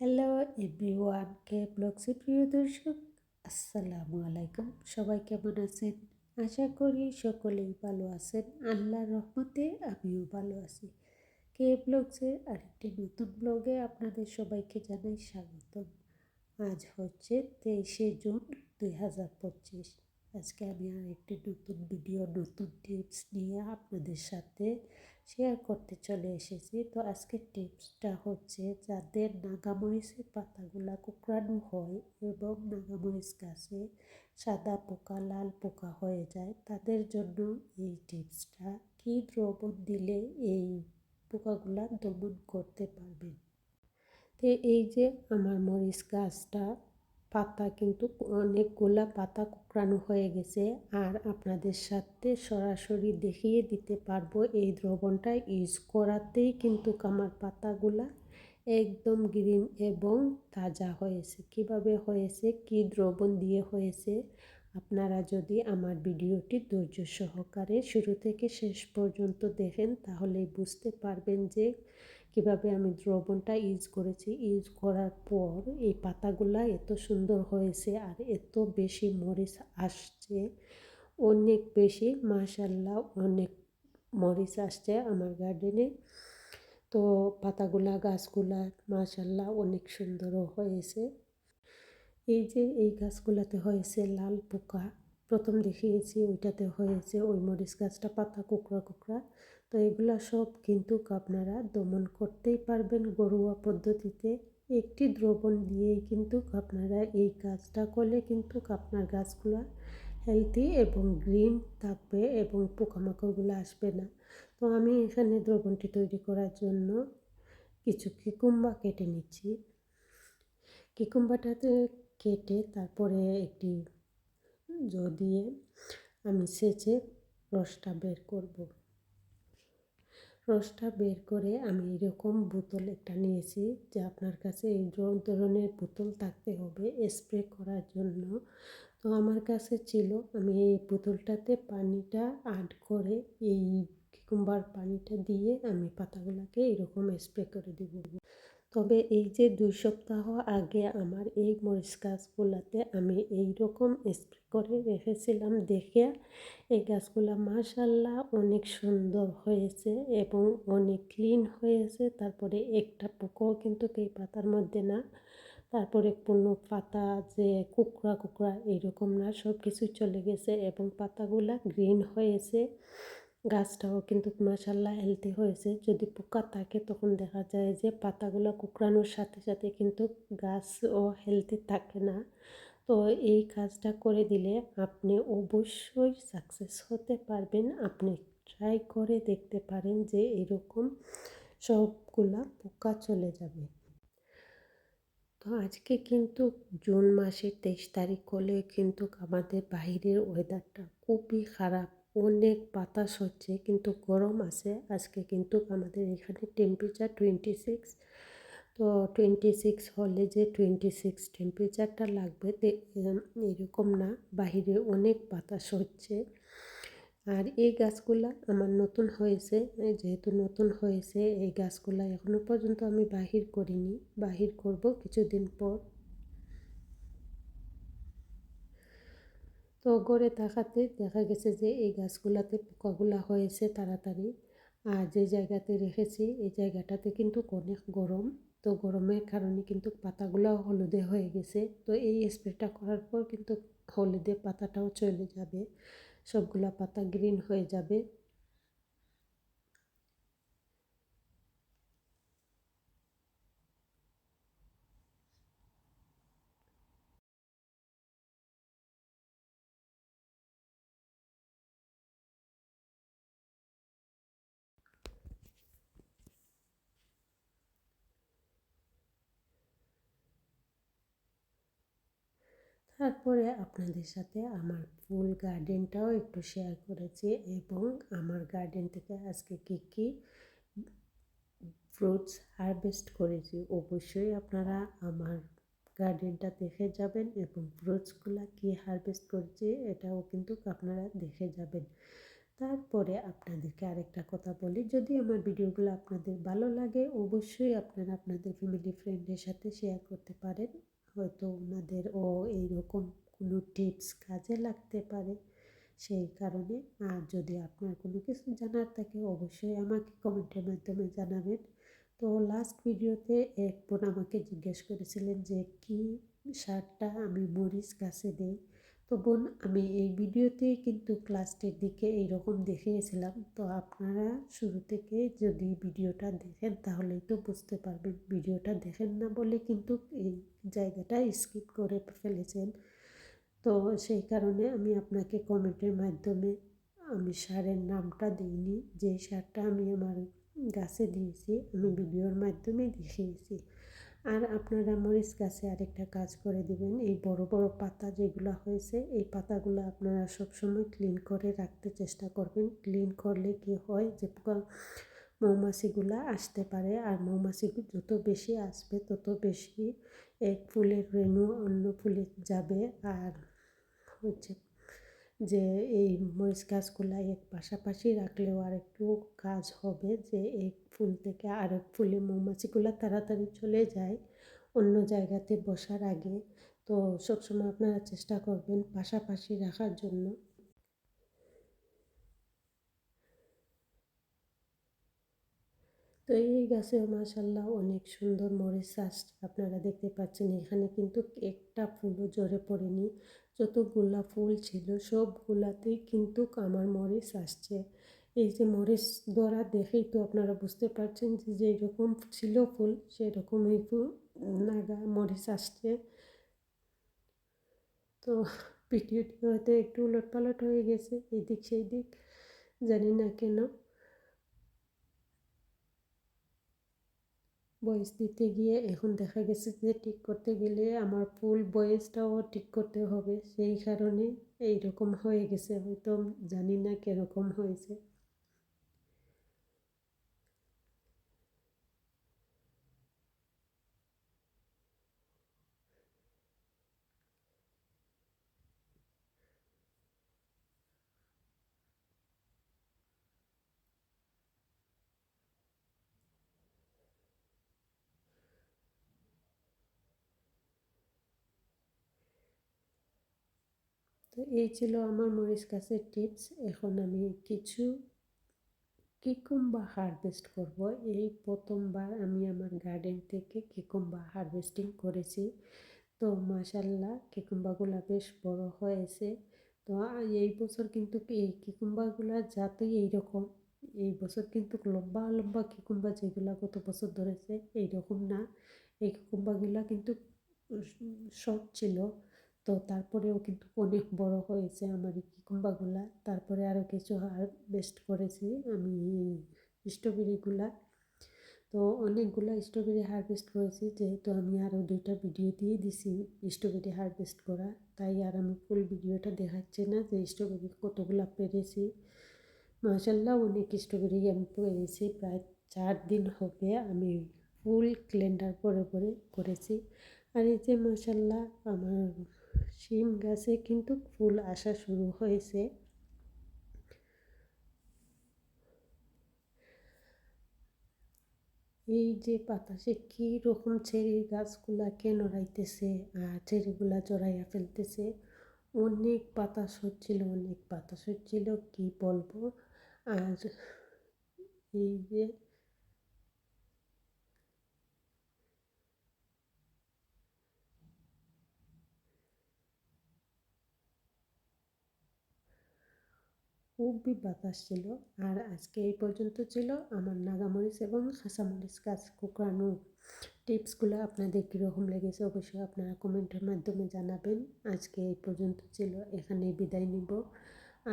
Hello everyone কে ব্লগসের প্রিয় দর্শক আসসালামু আলাইকুম সবাই কেমন আছেন? আশা করি সকলেই ভালো আছেন। আল্লাহর রহমতে আমিও ভালো আছি। কে ব্লগসের আরেকটি নতুন ব্লগে আপনাদের সবাইকে জানাই স্বাগতম। আজ হচ্ছে তেইশে জুন দুই হাজার পঁচিশ। আজকে আমি আর একটি নতুন ভিডিও নতুন টিপস নিয়ে আপনাদের সাথে শেয়ার করতে চলে এসেছি। তো আজকের টিপসটা হচ্ছে যাদের নাগামরিচের পাতাগুলা কুকড়ানো হয় এবং নাগামরিচ গাছে সাদা পোকা, লাল পোকা হয়ে যায়, তাদের জন্য এই টিপসটা, কী দ্রবণ দিলে এই পোকাগুলা দমন করতে পারবেন তো এই যে আমার মরিচ গাছটা পাতা কিন্তু অনেকগুলা পাতা কুকড়ানো হয়ে গেছে আর আপনাদের সাথে সরাসরি দেখিয়ে দিতে পারব এই দ্রবণটা ইউজ করাতেই কিন্তু আমার পাতাগুলা একদম গ্রিন এবং তাজা হয়েছে। কীভাবে হয়েছে? কি দ্রবণ দিয়ে হয়েছে? আপনারা যদি আমার ভিডিওটি ধৈর্য সহকারে শুরু থেকে শেষ পর্যন্ত দেখেন তাহলে বুঝতে পারবেন যে কীভাবে আমি দ্রবণটা ইউজ করেছি ইউজ করার পর এই পাতাগুলা এত সুন্দর হয়েছে আর এত বেশি মরিচ আসছে, অনেক বেশি মাশাল্লাহ অনেক মরিচ আসছে আমার গার্ডেনে তো পাতাগুলা, গাছগুলা মাশাল্লাহ অনেক সুন্দরও হয়েছে। এই যে এই গাছগুলাতে হয়েছে লাল পোকা, প্রথম দেখিয়েছি ওইটাতে হয়েছে ওই মরিচ গাছটা পাতা কুকড়া কুকড়া। তো এগুলো সব কিন্তু আপনারা দমন করতেই পারবেন ঘরোয়া পদ্ধতিতে। একটি দ্রবণ দিয়েই কিন্তু আপনারা এই কাজটা করলে কিন্তু আপনার গাছগুলা হেলদি এবং গ্রিন থাকবে এবং পোকামাকড়গুলো আসবে না। তো আমি এখানে দ্রবণটি তৈরি করার জন্য কিছু কিকুম্বা কেটে নিচ্ছি। কিকুম্বাটাতে কেটে তারপরে একটি জ দিয়ে আমি সেচে রসটা বের করব। রসটা বের করে আমি এরকম বোতল একটা নিয়েছি যে আপনার কাছে এই ধরনের বোতল থাকতে হবে স্প্রে করার জন্য। তো আমার কাছে ছিল, আমি এই বোতলটাতে পানিটা আড করে এই কিকুম্বার পানিটা দিয়ে আমি পাতাগুলোকে এরকম স্প্রে করে দেব। তবে এই যে দুই সপ্তাহ আগে আমার এই মরিচ গাছগুলাতে আমি এই রকম স্প্রে করে রেখেছিলাম, দেখে এই গাছগুলা মাশাল্লাহ অনেক সুন্দর হয়েছে এবং অনেক ক্লিন হয়েছে। তারপরে একটা পোকাও কিন্তু এই পাতার মধ্যে না, তারপরে কোনো পাতা যে কুকড়া কুকড়া এরকম না সব কিছু চলে গেছে এবং পাতাগুলা গ্রিন হয়েছে। গাছটাও কিন্তু মাসাল্লাহ হেলদি হয়েছে। যদি পোকা থাকে তখন দেখা যায় যে পাতাগুলো কুকড়ানোর সাথে সাথে কিন্তু গাছও হেলদি থাকে না। তো এই কাজটা করে দিলে আপনি অবশ্যই সাকসেস হতে পারবেন। আপনি ট্রাই করে দেখতে পারেন যে এরকম সবগুলা পোকা চলে যাবে। তো আজকে কিন্তু জুন মাসের তেইশ তারিখ হলে কিন্তু আমাদের বাহিরের ওয়েদারটা খুবই খারাপ। অনেক বাতাস হচ্ছে, কিন্তু গরম আছে। আজকে কিন্তু আমাদের এখানে টেম্পারেচার টোয়েন্টি সিক্স তো টোয়েন্টি সিক্স হলে যে টোয়েন্টি সিক্স টেম্পারেচারটা লাগবে এরকম না। বাহিরে অনেক বাতাস হচ্ছে। আর এই গাছগুলা আমার নতুন হয়েছে যেহেতু নতুন হয়েছে, এই গাছগুলা এখনও পর্যন্ত আমি বাহির করিনি। বাহির করব কিছুদিন পর। তো গড়ে থাকাতে দেখা গেছে যে এই গাছগুলাতে পোকাগুলা হয়েছে তাড়াতাড়ি। আর যে জায়গাতে রেখেছি, এই জায়গাটাতে কিন্তু অনেক গরম। তো গরমের কারণে কিন্তু পাতাগুলো হলুদে হয়ে গেছে। তো এই স্প্রেটা করার পর কিন্তু হলুদে পাতাটাও চলে যাবে। সবগুলা পাতা গ্রিন হয়ে যাবে। তারপরে আপনাদের সাথে আমার ফুল গার্ডেনটাও একটু শেয়ার করেছি এবং আমার গার্ডেন থেকে আজকে কী কী ফ্রুটস হারভেস্ট করেছি, অবশ্যই আপনারা আমার গার্ডেনটা দেখে যাবেন এবং ফ্রুটসগুলো কী হারভেস্ট করেছি এটাও কিন্তু আপনারা দেখে যাবেন। তারপরে আপনাদেরকে আরেকটা কথা বলি, যদি আমার ভিডিওগুলো আপনাদের ভালো লাগে অবশ্যই আপনারা আপনাদের ফ্যামিলি, ফ্রেন্ডের সাথে শেয়ার করতে পারেন। হয়তো ওনাদের ও এইরকম কোনো টিপস কাজে লাগতে পারে। সেই কারণে আর যদি আপনার কোনো কিছু জানার থাকে, অবশ্যই আমাকে কমেন্টের মাধ্যমে জানাবেন। তো লাস্ট ভিডিওতে এক বোন আমাকে জিজ্ঞেস করেছিলেন যে, কি সারটা আমি মরিচ গাছে দিই? তো বোন, আমি এই ভিডিওতে কিন্তু ক্লাসটির দিকে এইরকম দেখিয়েছিলাম। তো আপনারা শুরু থেকে যদি ভিডিওটা দেখেন তাহলেই তো বুঝতে পারবেন। ভিডিওটা দেখেন না বলে কিন্তু এই জায়গাটা স্কিপ করে ফেলেছেন। তো সেই কারণে আমি আপনাকে কমেন্টের মাধ্যমে, আমি সারের নামটা দিইনি, যে সারটা আমি আমার গাছে দিয়েছি, আমি ভিডিওর মাধ্যমে দেখিয়েছি। আর আপনারা মরিচ গাছে আরেকটা কাজ করে দিবেন। এই বড় বড় পাতা যেগুলো হয়েছে, এই পাতাগুলো আপনারা সবসময় ক্লিন করে রাখতে চেষ্টা করবেন। ক্লিন করলে কি হয় যে মৌমাছিগুলো আসতে পারে আর মৌমাছি যত বেশি আসবে, তত বেশি এক ফুলের রেণু অন্য ফুলে যাবে। আর হচ্ছে যে এই মরিচ গাছগুলো এক পাশাপাশি রাখলেও আর একটু কাজ হবে যে এক ফুল থেকে আরেক ফুলে মৌমাছিগুলো তাড়াতাড়ি চলে যায় অন্য জায়গাতে বসার আগে। তো সবসময় আপনারা চেষ্টা করবেন পাশাপাশি রাখার জন্য। তো এই গাছেও মাসাল্লাহ অনেক সুন্দর মরিচ চাষ আপনারা দেখতে পাচ্ছেন। এখানে কিন্তু একটা ফুলও জোরে পড়েনি। যতগুলা ফুল ছিল, সবগুলাতেই কিন্তু আমার মরিচ আসছে। এই যে মরিচ দ্বারা দেখেই তো আপনারা বুঝতে পারছেন যে যেরকম ছিল ফুল, সেরকমই ফুল, নাগা মরিচ আসছে। তো ভিডিওটি হয়তো একটু উলটপালট হয়ে গেছে, এদিক সেই দিক, জানি না কেন। বয়েস দিতে গিয়ে এখন দেখা গেছে যে ঠিক করতে গেলে আমার ফুল বয়েসটাও ঠিক করতে হবে। সেই কারণে এই রকম হয়ে গেছে। হয়তো জানি না কীরকম হয়েছে। তো এই ছিল আমার মরিচ গাছের টিপস। এখন আমি কিছু কিকুম্বা হারভেস্ট করব। এই প্রথমবার আমি আমার গার্ডেন থেকে কিকুম্বা হারভেস্টিং করেছি। তো মাসাল্লাহ কিকুম্বাগুলো বেশ বড় হয়েছে। তো এই বছর কিন্তু এই কিকুম্বাগুলো যাতে এইরকম, এই বছর কিন্তু লম্বা লম্বা কিকুম্বা যেগুলো গত বছর ধরেছে, এইরকম না। এই কিকুম্বাগুলো কিন্তু শর্ট ছিল। তো তারপরেও কিন্তু অনেক বড় হয়েছে আমার কিকুম্বাগুলা তারপরে আরও কিছু হারভেস্ট করেছি আমি স্ট্রবেরিগুলা তো অনেকগুলো স্ট্রবেরি হারভেস্ট করেছি, যেহেতু আমি আরও দুইটা ভিডিও দিয়ে দিছি স্ট্রবেরি হারভেস্ট করা। তাই আর আমি ফুল ভিডিওটা দেখাচ্ছি না যে স্ট্রবেরি কতগুলো পেরেছি। মাসাল্লাহ অনেক স্ট্রবেরি আমি পেরেছি, প্রায় চার দিন হবে আমি ফুল ক্লেন্ডার করে করে, করেছি। আর এই যে মাসাল্লাহ আমার শিম গাছে কিন্তু ফুল আসা শুরু হয়েছে। এই যে বাতাসে কী রকম চেরি গাছগুলাকে নড়াইতেছে আর চেরিগুলা জড়াইয়া ফেলতেছে? অনেক বাতাস হচ্ছিল, অনেক বাতাস হচ্ছিল, কি বলব? আর এই যে খুবই বাতাস ছিল। আর আজকে এই পর্যন্ত ছিল আমার নাগামরিচ এবং হাসামরিচ গাছ কুকানো টিপসগুলো আপনাদের কীরকম লেগেছে অবশ্যই আপনারা কমেন্টের মাধ্যমে জানাবেন। আজকে এই পর্যন্ত ছিল, এখানেই বিদায় নিব।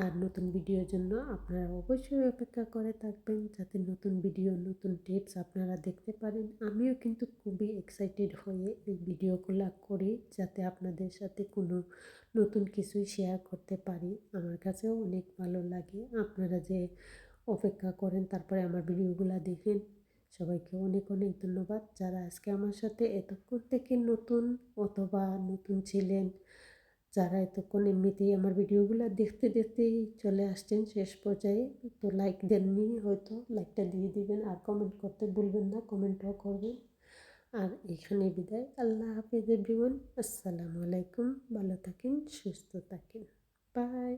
আর নতুন ভিডিওর জন্য আপনারা অবশ্যই অপেক্ষা করে থাকবেন যাতে নতুন ভিডিও, নতুন টিপস আপনারা দেখতে পারেন। আমিও কিন্তু খুবই এক্সাইটেড হয়ে এই ভিডিওগুলো করি যাতে আপনাদের সাথে কোনো নতুন কিছুই শেয়ার করতে পারি। আমার কাছেও অনেক ভালো লাগে। আপনারা যে অপেক্ষা করেন, তারপরে আমার ভিডিওগুলো দেখেন, সবাইকে অনেক অনেক ধন্যবাদ। যারা আজকে আমার সাথে এতক্ষণ থেকে নতুন অথবা নতুন ছিলেন, যারা এতক্ষণ এমনিতেই আমার ভিডিওগুলো দেখতে দেখতেই চলে আসছেন শেষ পর্যায়ে, তো লাইক দেননি হয়তো লাইকটা দিয়ে দিবেন। আর কমেন্ট করতে ভুলবেন না কমেন্টও করবেন। আর এখানে বিদায়। আল্লাহ হাফিজ এভরিওয়ান। আসসালামু আলাইকুম। ভালো থাকেন সুস্থ থাকেন। বাই।